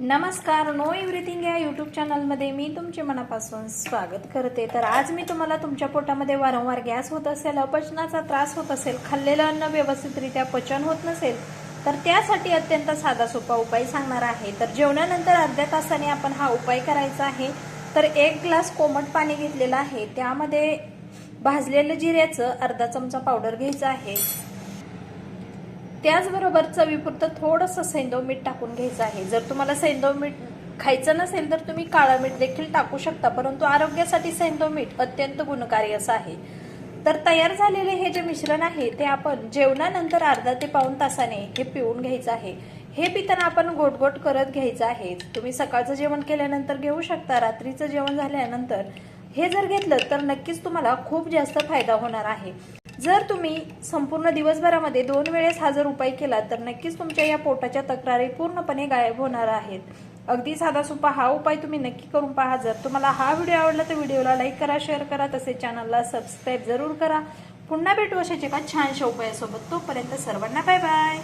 नमस्कार know everything या YouTube चॅनलमध्ये मी तुमचे मनापासून स्वागत करते. तर आज मी तुम्हाला तुमच्या पोटामध्ये वारंवार गॅस होत असेल अपचनाचा त्रास होत असेल खाल्लेलं अन्न व्यवस्थितरित्या पचन होत नसेल तर त्यासाठी अत्यंत साधा सोपा उपाय सांगणार आहे. तर जेवणानंतर अर्ध्या तासाने आपण हा उपाय करायचा आहे. तर एक ग्लास कोमट पाणी घेतलेलं आहे. त्यामध्ये भाजलेलं जिऱ्याचं अर्धा चमचा पावडर घ्यायचं आहे. त्याचबरोबर चवीपुरतं थोडंसं सैंदव मीठ टाकून घ्यायचं आहे. जर तुम्हाला सैंदव मीठ खायचं नसेल तर तुम्ही काळं मीठ देखील टाकू शकता परंतु आरोग्यासाठी सैंदव मीठ अत्यंत गुणकारी असं आहे. तर तयार झालेले हे जे मिश्रण आहे ते आपण जेवणानंतर अर्धा ते पाऊन तासाने हे पिऊन घ्यायचं आहे. हे पिताना आपण गोटगोट करत घ्यायचं आहे. तुम्ही सकाळचं जेवण केल्यानंतर घेऊ शकता रात्रीचं जेवण झाल्यानंतर हे जर घेतलं तर नक्कीच तुम्हाला खूप जास्त फायदा होणार आहे. जर तुम्ही संपूर्ण दिवसभरामध्ये दोन वेळेस हा जर उपाय केला तर नक्कीच तुमच्या या पोटाच्या तक्रारी पूर्णपणे गायब होणार आहेत. अगदी साधा सोपा हा उपाय तुम्ही नक्की करून पहा. जर तुम्हाला हा व्हिडिओ आवडला तर व्हिडिओला लाईक करा शेअर करा तसेच चॅनलला सबस्क्राईब जरूर करा. पुन्हा भेटू अशाच एका छानशा उपायासोबत. तोपर्यंत सर्वांना बाय बाय.